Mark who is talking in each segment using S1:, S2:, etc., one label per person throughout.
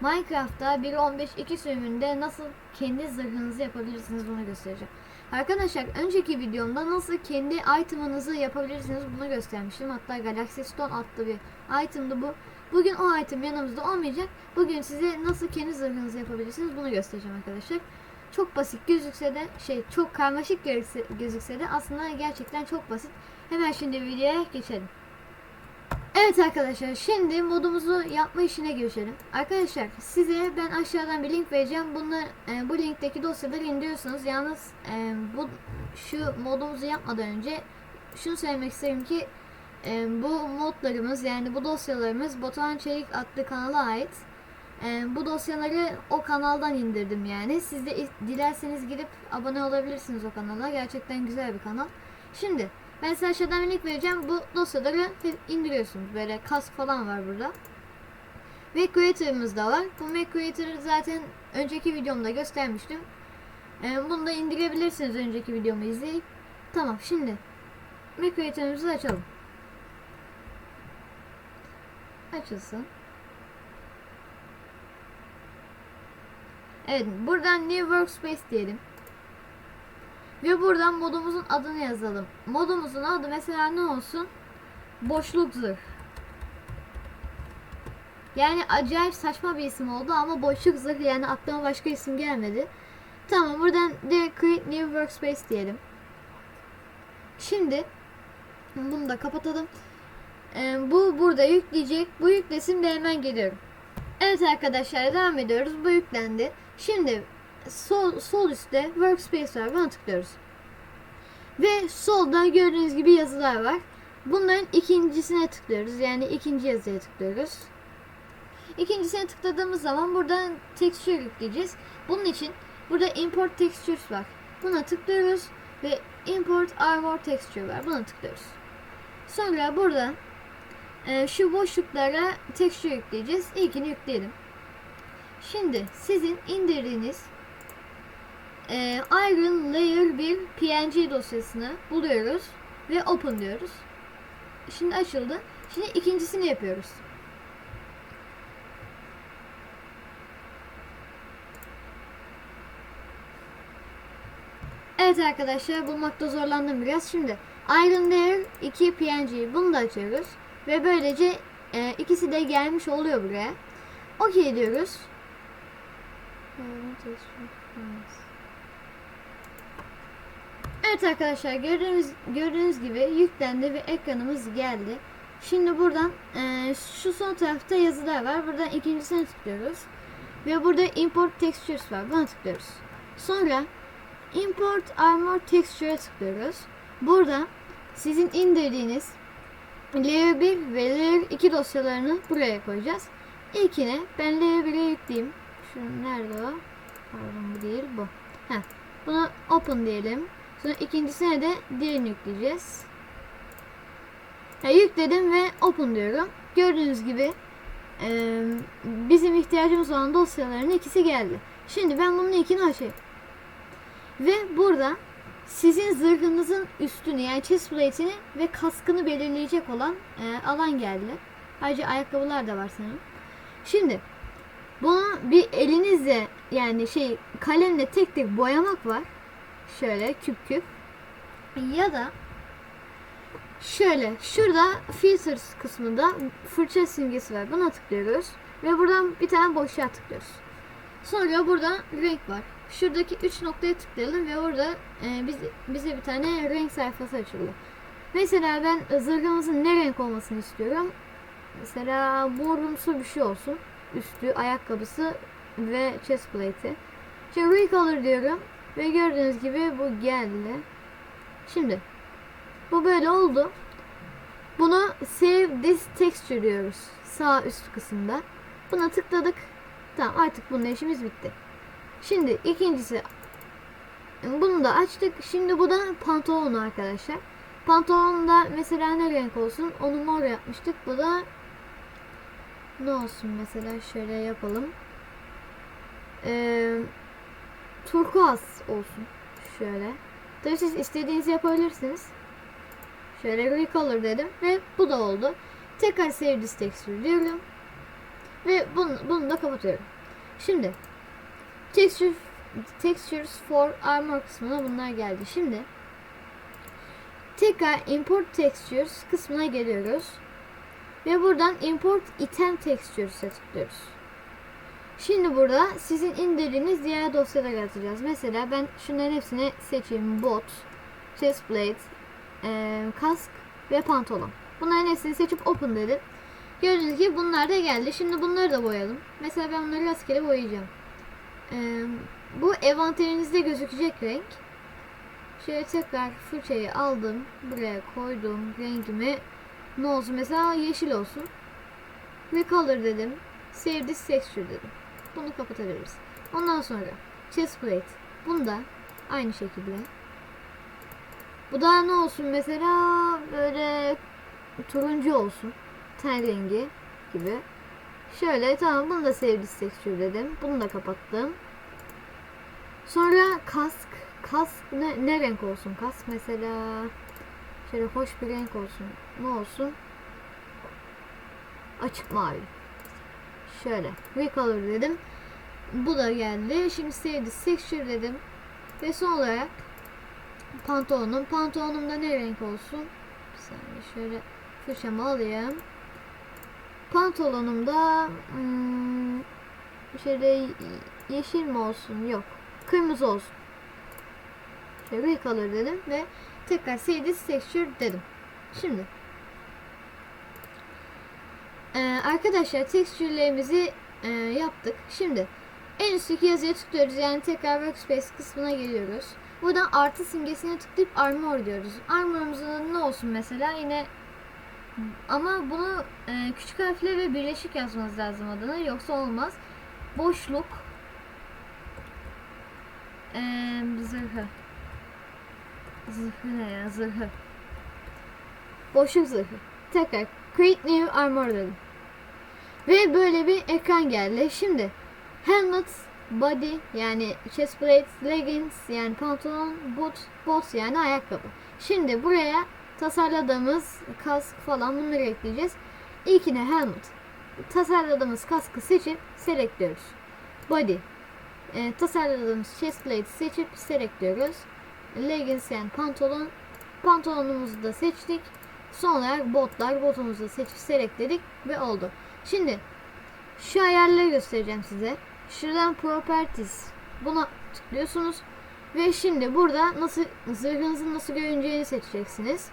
S1: Minecraft'ta 1.15.2 sürümünde nasıl kendi zırhınızı yapabilirsiniz bunu göstereceğim. Arkadaşlar önceki videomda nasıl kendi item'ınızı yapabilirsiniz bunu göstermiştim. Hatta Galaxy Stone adlı bir item'dı bu. Bugün o item yanımızda olmayacak. Bugün size nasıl kendi zırhınızı yapabilirsiniz bunu göstereceğim arkadaşlar. Çok basit gözükse de şey çok karmaşık gözükse de aslında gerçekten çok basit. Hemen şimdi videoya geçelim. Evet arkadaşlar şimdi modumuzu yapma işine girişelim. Arkadaşlar size ben aşağıdan bir link vereceğim. Bunlar e, bu linkteki dosyaları indiriyorsunuz. Yalnız e, bu şu modumuzu yapmadan önce şunu söylemek isterim ki e, bu modlarımız yani bu dosyalarımız Batuhan Çelik adlı kanala ait. E, bu dosyaları o kanaldan indirdim yani. Siz de dilerseniz gidip abone olabilirsiniz o kanala. Gerçekten güzel bir kanal. Şimdi ben size aşağıdan bir link vereceğim. Bu dosyaları indiriyorsunuz. Böyle kask falan var burada. Ve Creator'ımız da var. Bu Mac Creator'ı zaten önceki videomda göstermiştim. Ee, bunu da indirebilirsiniz önceki videomu izleyip. Tamam şimdi Mac Creator'ımızı açalım. Açılsın. Evet buradan New Workspace diyelim. Ve buradan modumuzun adını yazalım. Modumuzun adı mesela ne olsun? Boşluk zırh. Yani acayip saçma bir isim oldu ama boşluk zırh yani aklıma başka isim gelmedi. Tamam buradan de create new workspace diyelim. Şimdi bunu da kapatalım. Ee, bu burada yükleyecek. Bu yüklesin de hemen geliyorum. Evet arkadaşlar devam ediyoruz. Bu yüklendi. Şimdi sol, sol üstte workspace var. Buna tıklıyoruz. Ve solda gördüğünüz gibi yazılar var. Bunların ikincisine tıklıyoruz. Yani ikinci yazıya tıklıyoruz. İkincisine tıkladığımız zaman buradan texture yükleyeceğiz. Bunun için burada import textures var. Buna tıklıyoruz ve import armor texture var. Buna tıklıyoruz. Sonra burada e, şu boşluklara texture yükleyeceğiz. İlkini yükleyelim. Şimdi sizin indirdiğiniz e, Iron Layer bir PNG dosyasını buluyoruz ve open diyoruz. Şimdi açıldı. Şimdi ikincisini yapıyoruz. Evet arkadaşlar bulmakta zorlandım biraz. Şimdi Iron Layer 2 PNG bunu da açıyoruz. Ve böylece e, ikisi de gelmiş oluyor buraya. Okey diyoruz. Evet arkadaşlar gördüğünüz gördüğünüz gibi yüklendi ve ekranımız geldi. Şimdi buradan e, şu son tarafta yazılar var. Buradan ikincisine tıklıyoruz. Ve burada import textures var. Buna tıklıyoruz. Sonra import armor texture'a tıklıyoruz. Burada sizin indirdiğiniz layer 1 ve layer 2 dosyalarını buraya koyacağız. İlkine ben layer 1'e yükleyeyim. Şu nerede o? Pardon bu değil bu. Heh. Buna open diyelim. Sonra ikincisine de diğerini yükleyeceğiz. Ya, yükledim ve open diyorum. Gördüğünüz gibi e, bizim ihtiyacımız olan dosyaların ikisi geldi. Şimdi ben bunun ikini açayım. Ve burada sizin zırhınızın üstünü yani chest plate'ini ve kaskını belirleyecek olan e, alan geldi. Ayrıca ayakkabılar da var sanırım. Şimdi bunu bir elinizle yani şey kalemle tek tek boyamak var. Şöyle küp küp. Ya da şöyle şurada filters kısmında fırça simgesi var. Buna tıklıyoruz. Ve buradan bir tane boşluğa tıklıyoruz. Sonra burada renk var. Şuradaki 3 noktaya tıklayalım ve orada e, bize, bize bir tane renk sayfası açılıyor. Mesela ben zırhımızın ne renk olmasını istiyorum. Mesela morumsu bir şey olsun. Üstü, ayakkabısı ve chest plate'i. Şimdi recolor diyorum. Ve gördüğünüz gibi bu geldi. Şimdi bu böyle oldu. Bunu save this texture diyoruz. Sağ üst kısımda. Buna tıkladık. Tamam artık bunun işimiz bitti. Şimdi ikincisi bunu da açtık. Şimdi bu da pantolon arkadaşlar. Pantolonda mesela ne renk olsun? Onu mor yapmıştık. Bu da ne olsun mesela şöyle yapalım. Ee, turkuaz olsun. Şöyle. Tabii siz istediğinizi yapabilirsiniz. Şöyle recolor dedim ve bu da oldu. Tekrar save this texture diyorum. Ve bunu, bunu da kapatıyorum. Şimdi texture, textures for armor kısmına bunlar geldi. Şimdi tekrar import textures kısmına geliyoruz. Ve buradan import item textures'e tıklıyoruz. Şimdi burada sizin indirdiğiniz diğer dosyaları atacağız. Mesela ben şunların hepsini seçeyim. Bot, chestplate, e, kask ve pantolon. Bunların hepsini seçip open dedim. Gördüğünüz gibi bunlar da geldi. Şimdi bunları da boyayalım. Mesela ben bunları rastgele boyayacağım. Ee, bu envanterinizde gözükecek renk. Şöyle tekrar fırçayı aldım. Buraya koydum rengimi. Ne olsun mesela yeşil olsun. Recolor dedim. Save this texture dedim. Bunu kapatabiliriz. Ondan sonra chest plate. Bunu da aynı şekilde. Bu da ne olsun mesela böyle turuncu olsun. Ten rengi gibi. Şöyle tamam bunu da this texture dedim. Bunu da kapattım. Sonra kask. Kask ne, ne renk olsun kask? Mesela şöyle hoş bir renk olsun. Ne olsun? Açık mavi. Şöyle. Recolor dedim. Bu da geldi. Şimdi this texture dedim. Ve son olarak pantolonum. Pantolonumda ne renk olsun? Bir saniye şöyle fırçamı alayım. Pantolonumda hmm, şöyle yeşil mi olsun? Yok. Kırmızı olsun. Şöyle recolor dedim ve tekrar save this texture dedim. Şimdi ee, arkadaşlar tekstürlerimizi e, yaptık. Şimdi en üstteki yazıya tıklıyoruz. Yani tekrar workspace kısmına geliyoruz. Buradan artı simgesine tıklayıp armor diyoruz. Armorumuzun ne olsun mesela yine ama bunu e, küçük harfle ve birleşik yazmanız lazım adını yoksa olmaz. Boşluk e, zırhı zırhı ne ya zırhı boşluk zırhı tekrar create new armor dedim. Ve böyle bir ekran geldi. Şimdi helmet, body yani chestplate, leggings yani pantolon, boot, bot yani ayakkabı. Şimdi buraya tasarladığımız kask falan bunları ekleyeceğiz. İlkine helmet. Tasarladığımız kaskı seçip selectliyoruz. Body. E, tasarladığımız chestplate seçip selectliyoruz. Leggings yani pantolon. Pantolonumuzu da seçtik. Son olarak botlar. Botumuzu seçip selectledik ve oldu. Şimdi şu ayarları göstereceğim size. Şuradan properties. Buna tıklıyorsunuz. Ve şimdi burada nasıl zırhınızın nasıl görüneceğini seçeceksiniz.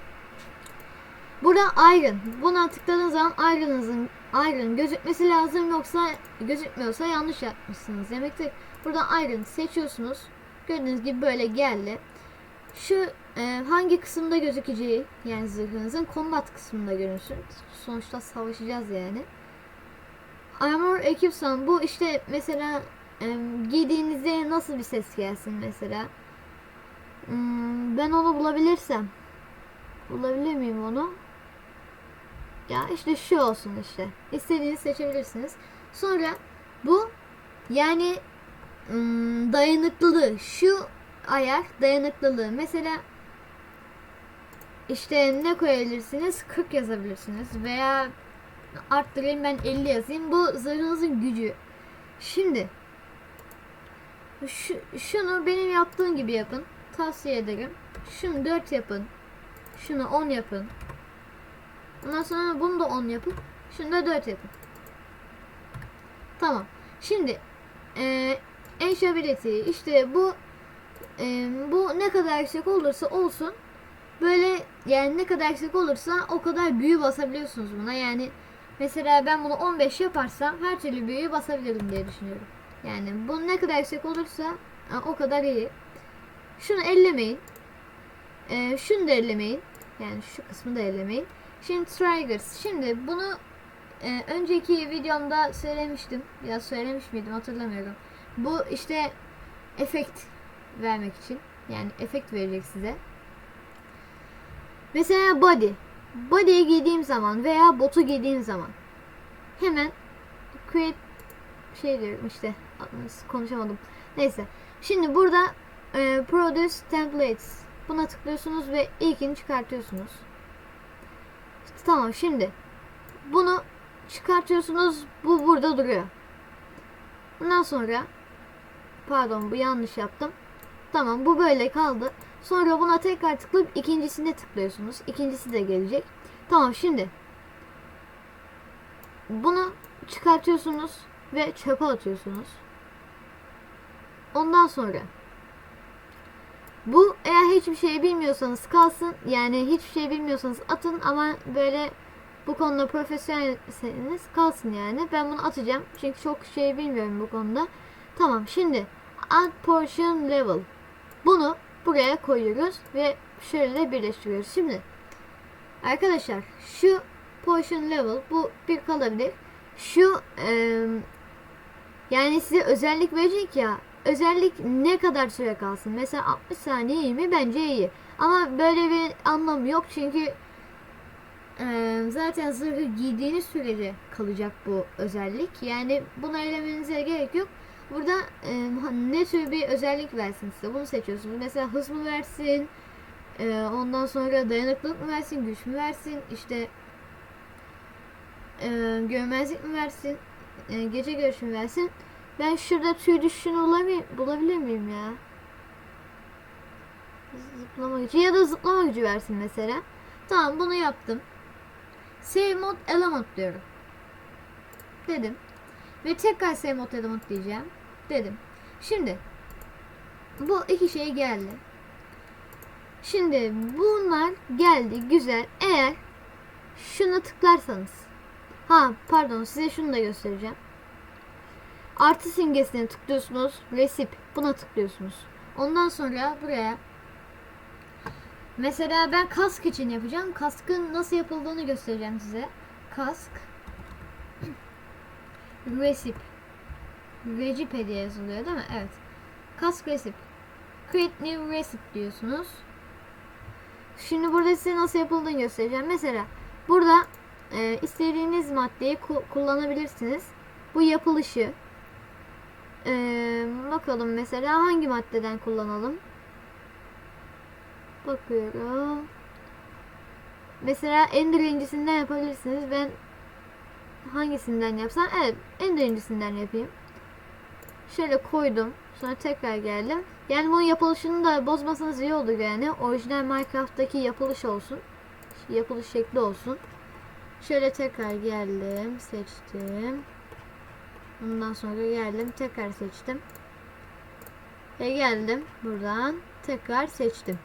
S1: Burada iron. Buna tıkladığınız zaman iron'ınızın iron gözükmesi lazım yoksa gözükmüyorsa yanlış yapmışsınız demektir. Burada iron seçiyorsunuz. Gördüğünüz gibi böyle geldi. Şu e, hangi kısımda gözükeceği yani zırhınızın combat kısmında görünsün. Sonuçta savaşacağız yani. Armor ekipsan bu işte mesela e, giydiğinizde nasıl bir ses gelsin mesela. Hmm, ben onu bulabilirsem. Bulabilir miyim onu? Ya işte şu olsun işte. İstediğinizi seçebilirsiniz. Sonra bu yani hmm, dayanıklılığı şu ayar dayanıklılığı. Mesela işte ne koyabilirsiniz? 40 yazabilirsiniz veya arttırayım ben 50 yazayım. Bu zırhınızın gücü. Şimdi şu, şunu benim yaptığım gibi yapın. Tavsiye ederim. Şunu 4 yapın. Şunu 10 yapın. Ondan sonra bunu da 10 yapın. Şunu da 4 yapın. Tamam. Şimdi e, enşability işte bu e, bu ne kadar yüksek olursa olsun böyle yani ne kadar yüksek olursa o kadar büyü basabiliyorsunuz buna. Yani mesela ben bunu 15 yaparsam her türlü büyüyü basabilirim diye düşünüyorum. Yani bu ne kadar yüksek olursa o kadar iyi. Şunu ellemeyin. Ee, şunu da ellemeyin. Yani şu kısmı da ellemeyin. Şimdi triggers. Şimdi bunu e, önceki videomda söylemiştim. Ya söylemiş miydim hatırlamıyorum. Bu işte efekt vermek için. Yani efekt verecek size. Mesela body. Body'yi giydiğim zaman veya botu giydiğim zaman hemen create şey diyorum işte konuşamadım. Neyse. Şimdi burada e, produce templates buna tıklıyorsunuz ve ilkini çıkartıyorsunuz. İşte tamam şimdi bunu çıkartıyorsunuz. Bu burada duruyor. Bundan sonra pardon bu yanlış yaptım. Tamam bu böyle kaldı. Sonra buna tekrar tıklayıp ikincisine tıklıyorsunuz. İkincisi de gelecek. Tamam şimdi bunu çıkartıyorsunuz ve çöpe atıyorsunuz. Ondan sonra bu eğer hiçbir şey bilmiyorsanız kalsın. Yani hiçbir şey bilmiyorsanız atın ama böyle bu konuda profesyonelseniz kalsın yani. Ben bunu atacağım. Çünkü çok şey bilmiyorum bu konuda. Tamam şimdi add portion level. Bunu buraya koyuyoruz ve şöyle birleştiriyoruz. Şimdi arkadaşlar şu portion level bu bir kalabilir. Şu eee, yani size özellik verecek ya özellik ne kadar süre kalsın? Mesela 60 saniye iyi mi? Bence iyi. Ama böyle bir anlamı yok çünkü zaten zırhı giydiğiniz sürece kalacak bu özellik. Yani bunu elemenize gerek yok. Burada eee, ne tür bir özellik versin size bunu seçiyorsunuz. Mesela hız mı versin? eee, ondan sonra dayanıklılık mı versin? Güç mü versin? İşte eee görmezlik mi versin? eee, gece görüşü mü versin? Ben şurada tüy düşüşünü bulabilir miyim ya? Zıplama gücü ya da zıplama gücü versin mesela. Tamam bunu yaptım. Save mod element diyorum. Dedim. Ve tekrar save mod element diyeceğim. Dedim. Şimdi bu iki şey geldi. Şimdi bunlar geldi güzel. Eğer şuna tıklarsanız. Ha pardon size şunu da göstereceğim. Artı simgesine tıklıyorsunuz. Resip. Buna tıklıyorsunuz. Ondan sonra buraya mesela ben kask için yapacağım. Kaskın nasıl yapıldığını göstereceğim size. Kask Resip Recipe diye yazılıyor değil mi? Evet. Kask Resip Create New Recipe diyorsunuz. Şimdi burada size nasıl yapıldığını göstereceğim. Mesela burada e, istediğiniz maddeyi ku- kullanabilirsiniz. Bu yapılışı ee, bakalım mesela hangi maddeden kullanalım? Bakıyorum. Mesela en birincisinden yapabilirsiniz. Ben hangisinden yapsam? Evet, en birincisinden yapayım. Şöyle koydum. Sonra tekrar geldim. Yani bunun yapılışını da bozmasanız iyi olur yani. Orijinal Minecraft'taki yapılış olsun. Yapılış şekli olsun. Şöyle tekrar geldim. Seçtim. Ondan sonra geldim tekrar seçtim. Ve geldim buradan tekrar seçtim.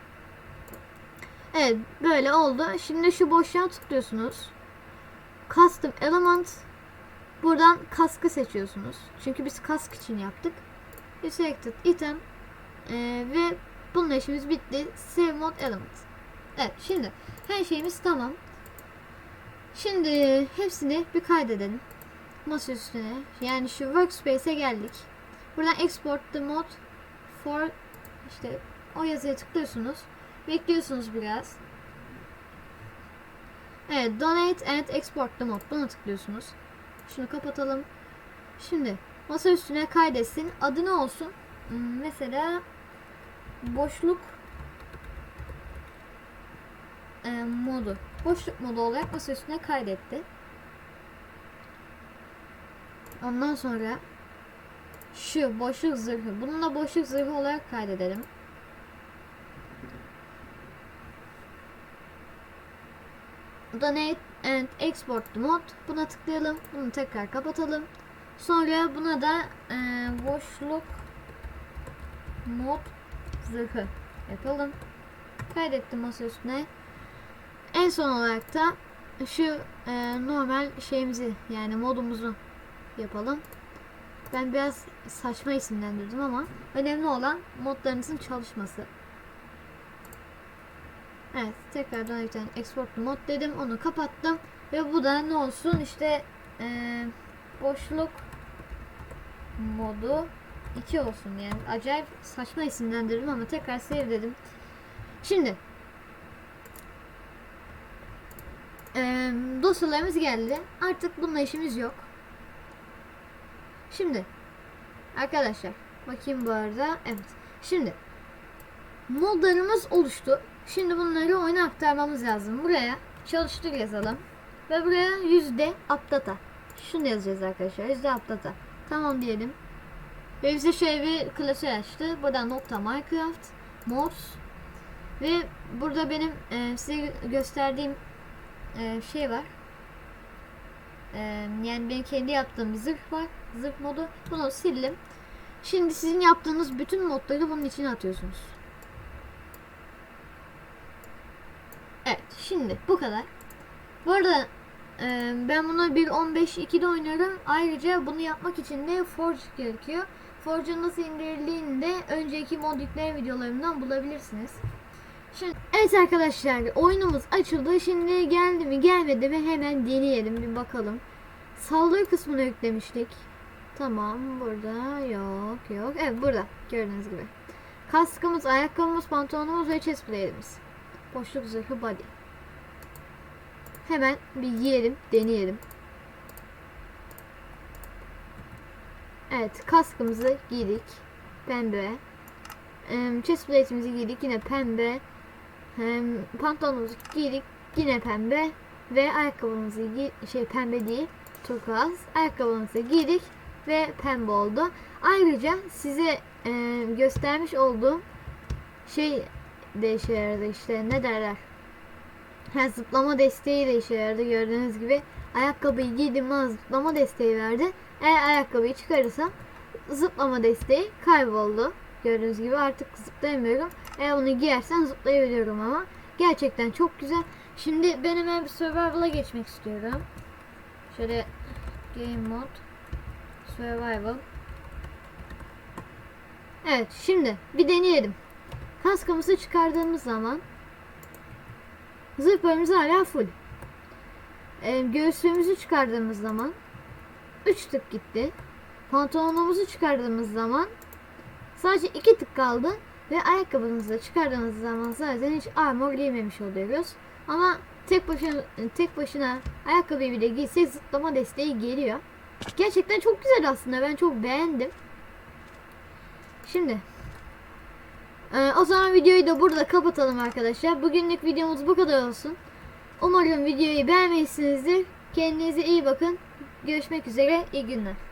S1: Evet böyle oldu. Şimdi şu boşluğa tıklıyorsunuz. Custom Element buradan kaskı seçiyorsunuz. Çünkü biz kask için yaptık. Selected item Ee, ve bununla işimiz bitti. Save Mod Element. Evet şimdi her şeyimiz tamam. Şimdi hepsini bir kaydedelim masa üstüne yani şu workspace'e geldik. Buradan export the mod for işte o yazıya tıklıyorsunuz. Bekliyorsunuz biraz. Evet donate and export the mod buna tıklıyorsunuz. Şunu kapatalım. Şimdi masa üstüne kaydetsin. Adı ne olsun? Hmm, Mesela boşluk e, modu. Boşluk modu olarak masa üstüne kaydetti. Ondan sonra şu boşluk zırhı. Bunu da boşluk zırhı olarak kaydedelim. Donate and export mod. Buna tıklayalım. Bunu tekrar kapatalım. Sonra buna da e, boşluk mod zırhı yapalım. Kaydettim masa üstüne. En son olarak da şu e, normal şeyimizi yani modumuzu yapalım. Ben biraz saçma isimlendirdim ama önemli olan modlarınızın çalışması. Evet tekrardan bir tane export mod dedim onu kapattım ve bu da ne olsun işte eee, boşluk modu 2 olsun yani acayip saçma isimlendirdim ama tekrar save dedim. Şimdi eee dosyalarımız geldi artık bununla işimiz yok. Şimdi arkadaşlar bakayım bu arada evet şimdi modlarımız oluştu. Şimdi bunları oyuna aktarmamız lazım. Buraya çalıştır yazalım ve buraya yüzde updata şunu yazacağız arkadaşlar. Yüzde atlata. Tamam diyelim. Ve bize şöyle bir klasör açtı. Buradan nokta Minecraft mods ve burada benim e, size gösterdiğim e, şey var. E, yani benim kendi yaptığım bir zırh var. Zırh modu. Bunu sildim. Şimdi sizin yaptığınız bütün modları bunun içine atıyorsunuz. Evet şimdi bu kadar. Bu arada e, ben bunu 1.15.2'de oynuyorum. Ayrıca bunu yapmak için de Forge gerekiyor. Forge'un nasıl indirildiğini de önceki mod yükleme videolarımdan bulabilirsiniz. Şimdi evet arkadaşlar oyunumuz açıldı. Şimdi geldi mi gelmedi mi hemen deneyelim bir bakalım. Saldırı kısmına yüklemiştik. Tamam burada yok yok. Evet burada gördüğünüz gibi. Kaskımız, ayakkabımız, pantolonumuz ve chest plate'imiz. Boşluk zırhı body. Hemen bir yiyelim, deneyelim. Evet, kaskımızı giydik. Pembe. Em, Chest plate'imizi giydik. Yine pembe. Pantolonumuzu giydik. Yine pembe. Ve ayakkabımızı şey pembe değil. Çok az. Ayakkabımızı giydik. Ve pembe oldu. Ayrıca size göstermiş olduğum şey de işe yaradı işte ne derler. Ha, zıplama desteği de işe yaradı gördüğünüz gibi. Ayakkabıyı giydim bana zıplama desteği verdi. Eğer ayakkabıyı çıkarırsam zıplama desteği kayboldu. Gördüğünüz gibi artık zıplayamıyorum. Eğer bunu giyersen zıplayabiliyorum ama. Gerçekten çok güzel. Şimdi ben hemen bir survival'a geçmek istiyorum. Şöyle game mode survival. Evet şimdi bir deneyelim. Kaskımızı çıkardığımız zaman zırhlarımız hala full. Ee, göğüslüğümüzü çıkardığımız zaman 3 tık gitti. Pantolonumuzu çıkardığımız zaman sadece 2 tık kaldı. Ve ayakkabımızı da çıkardığımız zaman zaten hiç armor giymemiş oluyoruz. Ama tek başına tek başına ayakkabıyı bile giysek zıplama desteği geliyor. Gerçekten çok güzel aslında. Ben çok beğendim. Şimdi ee, o zaman videoyu da burada kapatalım arkadaşlar. Bugünlük videomuz bu kadar olsun. Umarım videoyu beğenmişsinizdir. Kendinize iyi bakın. Görüşmek üzere. İyi günler.